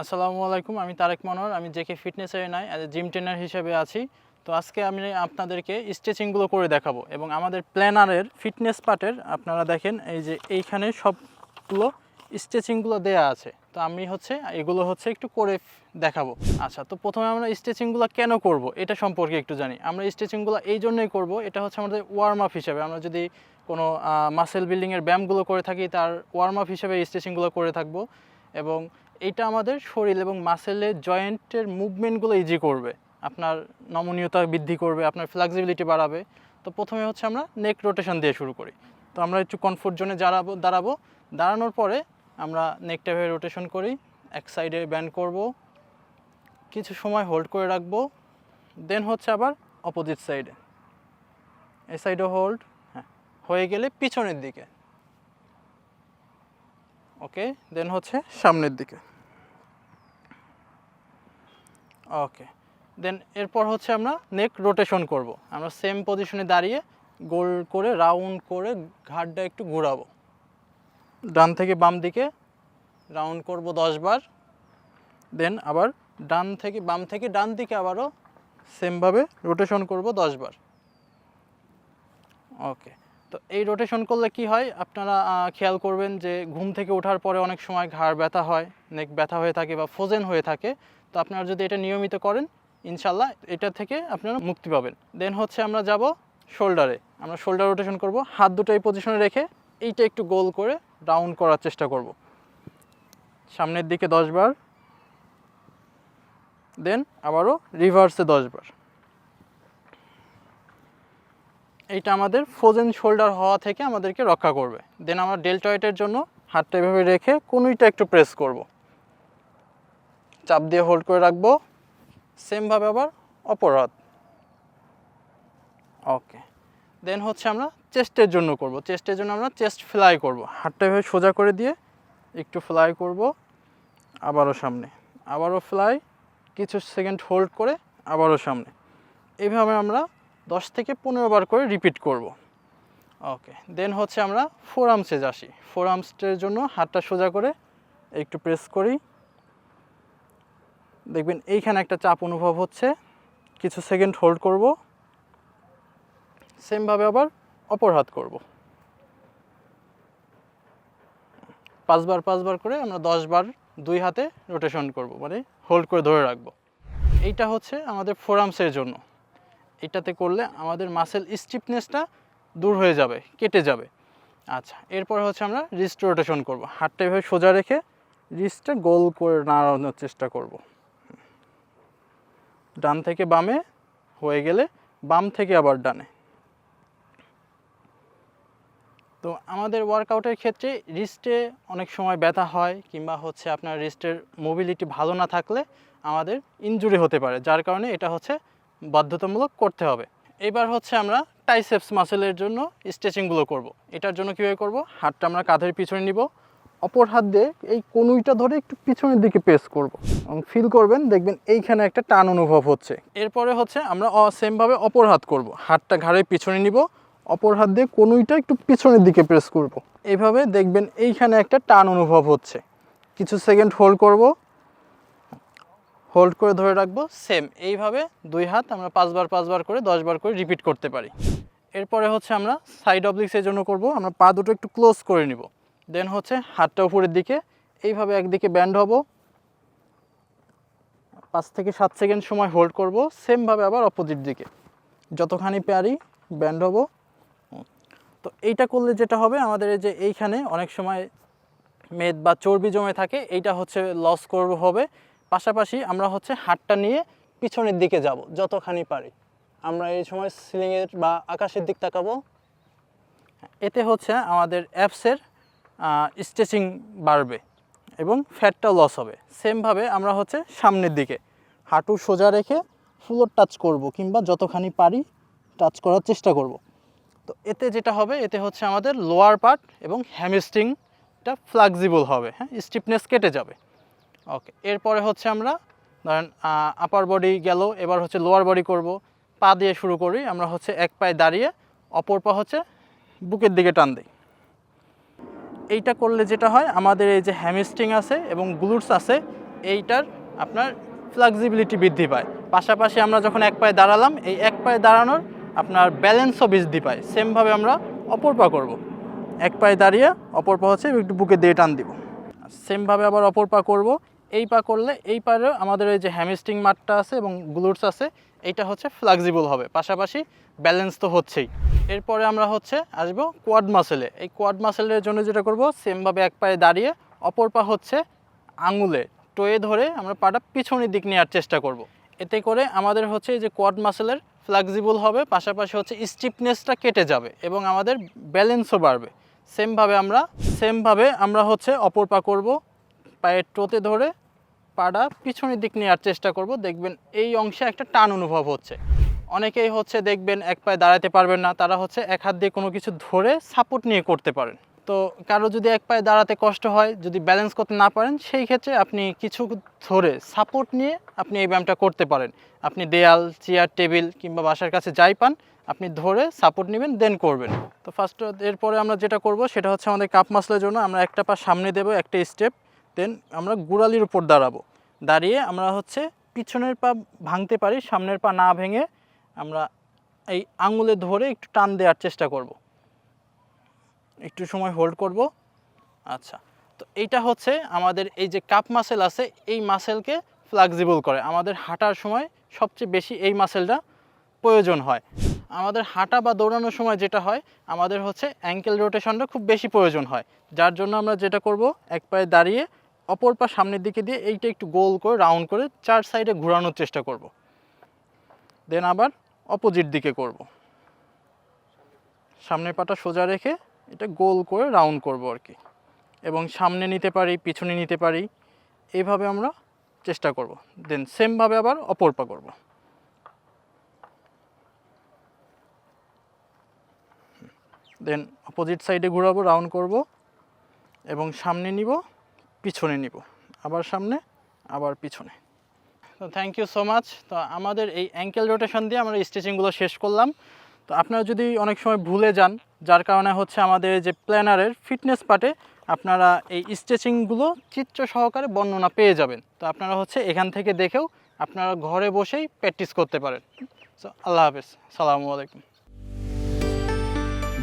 আসসালামু আলাইকুম, আমি তারেক মনোহর আমি জেকে ফিটনেস নাই জিম ট্রেনার হিসেবে আছি। তো আজকে আমি আপনাদেরকে স্ট্রেচিংগুলো করে দেখাবো এবং আমাদের প্ল্যানারের ফিটনেস পার্টের আপনারা দেখেন এই যে এইখানে সবগুলো স্ট্রেচিংগুলো দেয়া আছে। তো আমি হচ্ছে, এগুলো হচ্ছে একটু করে দেখাবো। আচ্ছা তো প্রথমে আমরা স্ট্রেচিংগুলো কেন করব, এটা সম্পর্কে একটু জানি। আমরা স্ট্রেচিংগুলো এই জন্যই করব, এটা হচ্ছে আমাদের ওয়ার্ম আপ হিসেবে। আমরা যদি কোনো মাসেল বিল্ডিংয়ের ব্যায়ামগুলো করে থাকি, তার ওয়ার্ম আপ হিসেবে স্ট্রেচিংগুলো করে থাকব। এবং এটা আমাদের শরীর এবং মাসেলের জয়েন্টের মুভমেন্টগুলো ইজি করবে। আপনার নমনীয়তা বৃদ্ধি করবে, আপনার ফ্লেক্সিবিলিটি বাড়াবে। তো প্রথমে হচ্ছে আমরা নেক রোটেশন দিয়ে শুরু করি। তো আমরা একটু কমফোর্ট জোনে দাঁড়াবো দাঁড়াবো। দাঁড়ানোর পরে আমরা নেকটা ভেবে রোটেশন করি, এক সাইডে ব্যান্ড করব। কিছু সময় হোল্ড করে রাখব। দেন হচ্ছে আবার অপোজিট সাইডে এই সাইডে হোল্ড হ্যাঁ হয়ে গেলে পিছনের দিকে। ওকে দেন হচ্ছে সামনের দিকে। ওকে দেন এরপর হচ্ছে আমরা নেক রোটেশন করব। আমরা সেম পজিশনে দাঁড়িয়ে গোল করে রাউন্ড করে ঘাটটা একটু ঘোরাবো। ডান থেকে বাম দিকে রাউন্ড করব বার। দেন আবার ডান থেকে, বাম থেকে ডান দিকে আবারও সেমভাবে রোটেশন করব বার। ওকে তো এই রোটেশন করলে কি হয়? আপনারা খেয়াল করবেন যে ঘুম থেকে ওঠার পরে অনেক সময় ঘাড় ব্যথা হয়, নেক ব্যথা হয়ে থাকে বা ফোজেন হয়ে থাকে। তো আপনারা যদি এটা নিয়মিত করেন ইনশাল্লাহ এটা থেকে আপনারা মুক্তি পাবেন। দেন হচ্ছে আমরা যাব শোল্ডারে আমরা শোল্ডার রোটেশন করব। হাত দুটো এই পজিশনে রেখে এইটা একটু গোল করে রাউন্ড করার চেষ্টা করব। সামনের দিকে দশ বার। দেন আবারও রিভার্সে দশ এইটা আমাদের ফ্রোজেন শোল্ডার হওয়া থেকে আমাদেরকে রক্ষা করবে। দেন আমরা ডেল্টয়েটের জন্য হাতটা এভাবে রেখে কোনোইটা একটু প্রেস করব। চাপ দিয়ে হোল্ড করে রাখব। সেমভাবে আবার অপরাধ ওকে দেন হচ্ছে আমরা চেস্টের জন্য করব। চেস্টের জন্য আমরা চেস্ট ফ্লাই করব। হাতটা এভাবে সোজা করে দিয়ে একটু ফ্লাই করব। আবারও সামনে। আবারও ফ্লাই কিছু সেকেন্ড হোল্ড করে আবারও সামনে। এইভাবে আমরা দশ থেকে পনেরো বার করে রিপিট করব। ওকে দেন হচ্ছে আমরা ফোর আর্মসে আসি। ফোর আর্মসের জন্য হাতটা সোজা করে একটু প্রেস করি। দেখবেন এইখানে একটা চাপ অনুভব হচ্ছে। কিছু সেকেন্ড হোল্ড করব। সেমভাবে আবার অপর হাত করব। পাঁচবার পাঁচবার করে আমরা দশ বার দুই হাতে রোটেশন করব মানে হোল্ড করে ধরে রাখব। এইটা হচ্ছে আমাদের ফোরামসের জন্য। এটাতে করলে আমাদের মাসেল স্টিফনেসটা দূর হয়ে যাবে, কেটে যাবে। আচ্ছা এরপর হচ্ছে আমরা রিস্ট রোটেশন করব। হাতটা এভাবে সোজা রেখে রিস্টটা গোল করে নাড়ানোর চেষ্টা করব। ডান থেকে বামে হয়ে গেলে বাম থেকে আবার ডানে। তো আমাদের ওয়ার্কআউটের ক্ষেত্রে রিস্টে অনেক সময় ব্যথা হয় কিংবা হচ্ছে আপনার রিস্টের মোবিলিটি ভালো না থাকলে আমাদের ইনজুরি হতে পারে। যার কারণে এটা হচ্ছে বাধ্যতামূলক করতে হবে। এবার হচ্ছে আমরা টাইসেপস মাসেলের জন্য স্ট্রেচিংগুলো করব। এটার জন্য কীভাবে করব? হাতটা আমরা কাঁধের পিছনে নিব। অপর হাত দিয়ে এই কনুইটা ধরে একটু পিছনের দিকে প্রেস করব এবং ফিল করবেন, দেখবেন এইখানে একটা টান অনুভব হচ্ছে। এরপরে হচ্ছে আমরা সেমভাবে অপর হাত করব। হাতটা ঘাড়ের পিছনে নিব। অপর হাত দিয়ে কনুইটা একটু পিছনের দিকে প্রেস করব। এইভাবে দেখবেন এইখানে একটা টান অনুভব হচ্ছে। কিছু সেকেন্ড হোল্ড করব। হোল্ড করে ধরে রাখব সেম এইভাবে দুই হাত আমরা পাঁচবার পাঁচবার করে, দশবার করে রিপিট করতে পারি। এরপরে হচ্ছে আমরা সাইড অবলিক্সের জন্য করব, আমরা পা দুটো একটু ক্লোজ করে নিব। দেন হচ্ছে হাতটা উপরের দিকে, এইভাবে একদিকে ব্যান্ড হব। পাঁচ থেকে সাত সেকেন্ড সময় হোল্ড করব সেমভাবে আবার অপোজিট দিকে। যতখানি পারি ব্যান্ড হব। তো এইটা করলে যেটা হবে, আমাদের যে এইখানে অনেক সময় মেদ বা চর্বি জমে থাকে, এইটা হচ্ছে লস করব হবে। পাশাপাশি আমরা হচ্ছে হাতটা নিয়ে পিছনের দিকে যাব, যতখানি পারি। আমরা এই সময় সিলিংয়ের বা আকাশের দিক তাকাবো। এতে হচ্ছে আমাদের অ্যাপসের স্ট্রেচিং বাড়বে এবং ফ্যাটটাও লস হবে। সেমভাবে আমরা হচ্ছে সামনের দিকে, হাঁটু সোজা রেখে ফ্লোর টাচ করব কিংবা যতখানি পারি টাচ করার চেষ্টা করব। তো এতে যেটা হবে, এতে হচ্ছে আমাদের লোয়ার পার্ট এবং হ্যামস্ট্রিংটা ফ্লেক্সিবল হবে হ্যাঁ স্টিফনেস কেটে যাবে। ওকে এরপরে হচ্ছে আমরা, ধরেন আপার বডি গেল, এবার হচ্ছে লোয়ার বডি করব। পা দিয়ে শুরু করি, আমরা হচ্ছে এক পায়ে দাঁড়িয়ে, অপর পা হচ্ছে বুকের দিকে টান দিই। এইটা করলে যেটা হয়, আমাদের এই যে হ্যামস্ট্রিং আছে এবং গ্লুটস আছে, এইটার আপনার ফ্লেক্সিবিলিটি বৃদ্ধি পায়। পাশাপাশি আমরা যখন এক পায়ে দাঁড়ালাম, এই এক পায়ে দাঁড়ানোর আপনার ব্যালেন্সও বৃদ্ধি পায়। সেমভাবে আমরা অপর পা করব। এক পায়ে দাঁড়িয়ে, অপর পা হচ্ছে একটু বুকে দিয়ে টান দিব। সেমভাবে আবার অপর পা করব। এই পা করলে, এই পারে আমাদের এই যে হ্যামিস্টিং মাঠটা আছে এবং গ্লুটস আছে, এইটা হচ্ছে ফ্লেক্সিবল হবে। পাশাপাশি ব্যালেন্স তো হচ্ছেই। এরপরে আমরা হচ্ছে আসব কোয়াড মাসেলে এই কোয়াড মাসেলের জন্য যেটা করব, সেমভাবে এক পায়ে দাঁড়িয়ে অপর পা হচ্ছে আঙুলে। টোয়ে ধরে আমরা পাটা পিছনের দিক নেওয়ার চেষ্টা করব। এতে করে আমাদের হচ্ছে এই যে কোয়াড মাসেলের ফ্লেক্সিবল হবে, পাশাপাশি হচ্ছে স্টিফনেসটা কেটে যাবে এবং আমাদের ব্যালেন্সও বাড়বে। সেমভাবে আমরা সেমভাবে আমরা হচ্ছে অপর পা করব পায়ের টোতে ধরে, পাটা পিছনের দিক নেওয়ার চেষ্টা করব। দেখবেন এই অংশে একটা টান অনুভব হচ্ছে। অনেকেই হচ্ছে দেখবেন এক পায়ে দাঁড়াতে পারবেন না, তারা হচ্ছে এক হাত দিয়ে কোনো কিছু ধরে সাপোর্ট নিয়ে করতে পারেন। তো কারও যদি এক পায়ে দাঁড়াতে কষ্ট হয়, যদি ব্যালেন্স করতে না পারেন, সেই ক্ষেত্রে আপনি কিছু ধরে সাপোর্ট নিয়ে আপনি এই ব্যায়ামটা করতে পারেন। আপনি দেয়াল, চেয়ার, টেবিল কিংবা বাসার কাছে যাই পান আপনি ধরে সাপোর্ট নেবেন দেন করবেন। তো ফার্স্ট এরপরে আমরা যেটা করব, সেটা হচ্ছে আমাদের কাপ মাসলের জন্য আমরা একটা পা সামনে দেবো, একটা স্টেপ দেন আমরা গোড়ালির উপর দাঁড়াবো। দাঁড়িয়ে আমরা হচ্ছে পিছনের পা ভাঙতে পারি, সামনের পা না ভেঙে আমরা এই আঙুলে ধরে একটু টান দেওয়ার চেষ্টা করব। একটু সময় হোল্ড করব। আচ্ছা তো এইটা হচ্ছে আমাদের এই যে কাপ মাসেল আছে, এই মাসেলকে ফ্লেক্সিবল করে। আমাদের হাঁটার সময় সবচেয়ে বেশি এই মাসেলটা প্রয়োজন হয়। আমাদের হাঁটা বা দৌড়ানোর সময় যেটা হয়, আমাদের হচ্ছে অ্যাঙ্কেল রোটেশনটা খুব বেশি প্রয়োজন হয়। যার জন্য আমরা যেটা করব, এক পায়ে দাঁড়িয়ে অপর পা সামনের দিকে দিয়ে এইটা একটু গোল করে রাউন্ড করে চার সাইডে ঘোরানোর চেষ্টা করব। দেন আবার অপোজিট দিকে করব। সামনের পাটা সোজা রেখে এটা গোল করে রাউন্ড করব আর কি। এবং সামনে নিতে পারি, পিছনে নিতে পারি, এইভাবে আমরা চেষ্টা করব। দেন সেমভাবে আবার অপর পা করব। দেন অপোজিট সাইডে ঘোরাবো রাউন্ড করব, এবং সামনে নিব, পিছনে নিব, আবার সামনে, আবার পিছনে। তো থ্যাংক ইউ সো মাচ তো আমাদের এই অ্যাঙ্কেল রোটেশন দিয়ে আমরা স্টিচিংগুলো শেষ করলাম। তো আপনারা যদি অনেক সময় ভুলে যান, যার কারণে হচ্ছে আমাদের যে প্ল্যানারের ফিটনেস পার্টে আপনারা এই স্ট্রেচিংগুলো চিত্র সহকারে বর্ণনা পেয়ে যাবেন। তো আপনারা হচ্ছে এখান থেকে দেখেও আপনারা ঘরে বসেই প্র্যাকটিস করতে পারেন। সো আল্লাহ হাফেজ। সালামু আলাইকুম।